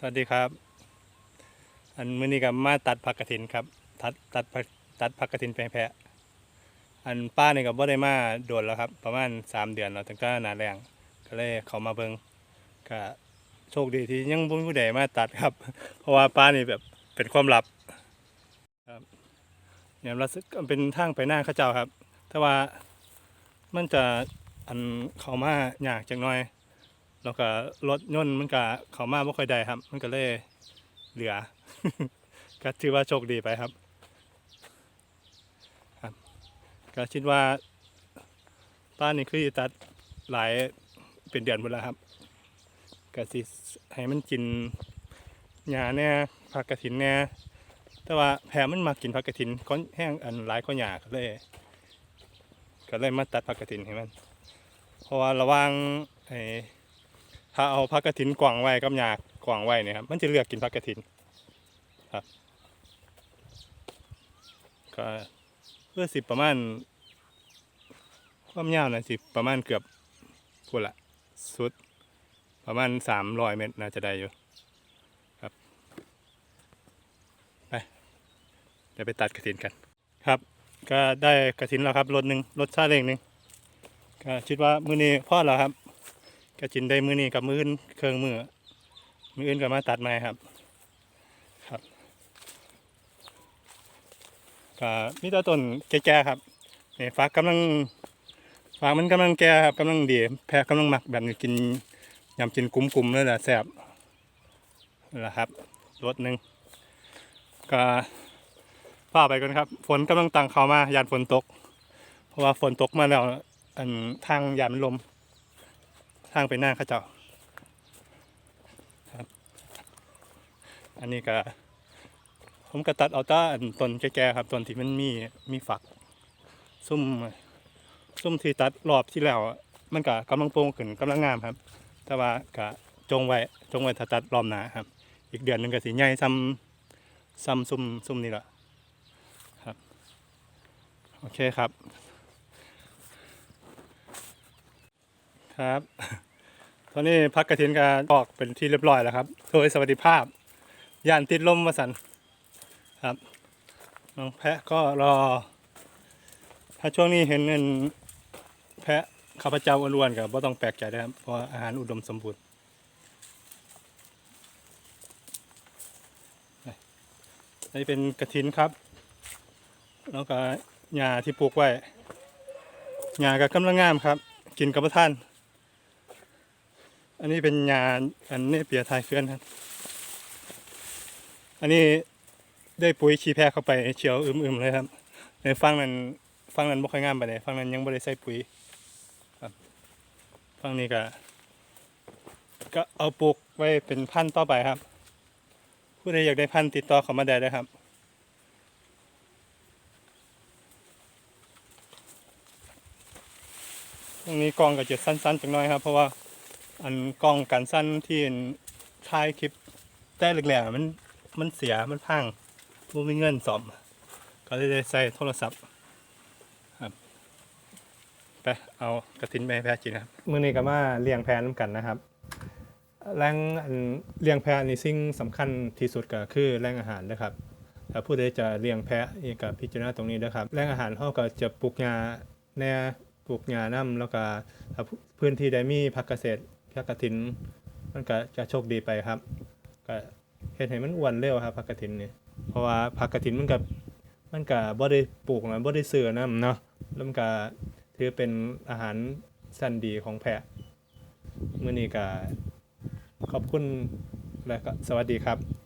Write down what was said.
สวัสดีครับ อันมื้อนี้ก็มาตัดผักกระถินครับ ตัดตัดผักตัดผักกระถินแพะอันป้าเนี่ยก็บ่ได้มาโดนแล้วครับ ประมาณสามเดือนแล้วตั้งแต่หนาแรงก็เลยเขามาเบิ่งก็โชคดีที่ยังบ่มีผู้ใดมาตัดครับ เพราะว่าป้านี่แบบเป็นความลับครับเนี่ยเราเป็นทางไปหน้าเขาเจ้าครับ แต่ว่ามันจะอันเขามายากจังน่อย แล้วก็รถยนต์มันก็เขามาไม่ค่อยได้ครับ มันก็เลยเหลือ ก็ถือว่าโชคดีไปครับ ครับ ก็คิดว่าป้านนี่คือตัดหลายเป็นเดือนหมดแล้วครับก็สิให้มันกินหญ้าแน่ผักกระถินแน่แต่ว่าแพะมันมากินผักกระถินก้อนแห้งอันหลายก้อนหญ้าก็เลย ก็เลยมาตัดผักกระถินให้มัน เพราะว่าระว่างไอ้ ถ้าเอาพักกระถินกวางไว้กับหยากกวางไว้เนี่ยครับมันจะเลือกกินพักกระถินครับก็เพื่อสิบประมาณความยาวนะสิประมาณเกือบพูดละสุด ประมาณสามร้อยเมตรน่าจะได้อยู่ครับไปเดี๋ยวไปตัดกระถินกันครับ ก็ได้กระถินแล้วครับรถหนึ่งรถซาเล้งหนึ่งก็คิดว่ามื้อนี้พอแล้วครับ ก็จินได้มือนี้กับมืออื่นเครื่องมือมืออื่นก็มาตัดไม้ครับ ครับก็มีแตัวต้นแก่ๆครับนี่ฟ้ากำลังฟ้ามันกำลังแก่ครับกำลังดีแพะกำลังหมักแบบกินยำกินกลุ่มๆเลยแหละแซ่บนั่นแหละครับรสหนึ่งก็ฝ้าไปกันครับ ฝนกำลังตังเข้ามายานฝนตก เพราะว่าฝนตกมาแล้วอันทางยานมันลม ทางไปหน้าข้าเจ้าครับ อันนี้ก็ ผมก็ตัดเอาต้อันต้นแก่ๆครับต้นที่มันมีมีฝัก ซุ่มซุ่มที่ตัดรอบที่แล้วมันก็กำลังโปร่งขึ้นกำลังงามครับ แต่ว่าก็จงไว้จงไว้ถ้าตัดรอบหนาครับ อีกเดือนหนึ่งก็สิใหญ่ซ้ำซ้ำซุ่มซุ่มนี่แหละครับ โอเคครับครับ อนนี้พักกระถินก็ออกเป็นที่เรียบร้อยแล้วครับโดยสวัสดิภาพ ย่านติดลมมาสันครับน้องแพะก็รอ ถ้าช่วงนี้เห็นเงินแพะข้าพเจ้าอ้วนๆกับว่าต้องแปลกใจนะครับเพราะอาหารอุดมสมบูรณ์นี่เป็นกระถินครับ แล้วก็หญ้าที่ปลูกไว้หญ้าก็กำลังงามครับ กินกับประทาน อันนี้เป็นยาอันนี้เปียไทยเฟื่อนครับ อันนี้ได้ปุ๋ยขี้แพะเข้าไปเฉียวอึมๆเลยครับ ในฟังนั้นฟังนั้นบ่ค่อยงามไปเลยฟังนั้นยังบ่ได้ใส่ปุ๋ยครับฟังนี้ก็ก็เอาปลูกไว้เป็นพันธุ์ต่อไปครับ ผู้ใดอยากได้พันธุ์ติดต่อเข้ามาได้เลยครับตรงนี้กองก็จะสั้นๆจังน้อยครับ เพราะว่า อันกล้องกันสั้นที่ถ่ายคลิปแต่แรกๆมันมันเสียมันพังบ่มีเงินซ่อมก็เลยได้ใส่โทรศัพท์ครับไปเอากระถินไปให้แพะกินครับมื้อนี้ก็มาเลี้ยงแพะน้ำกันนะครับแรงเลี้ยงแพะนี่สิ่งสำคัญที่สุดก็คือแรงอาหารนะครับถ้าผู้ใดจะเลี้ยงแพะนี่ก็พิจารณาตรงนี้นะครับแรงอาหารเฮาก็จะปลูกหญ้าแน่ปลูกหญ้านํแล้วก็พื้นที่ใดมีผักเกษตร ผักกระถิน มันก็จะโชคดีไปครับ ก็เห็ดให้มันอ้วนเร็วครับผักกระถินนี่เพราะว่าผักกระถินมันก็มันก็บ่ได้ปลูกนะบ่ได้เสือนะเนาะแล้วมันก็ถือเป็นอาหารสั้นดีของแพะมื้อนี้ก็ขอบคุณและก็สวัสดีครับ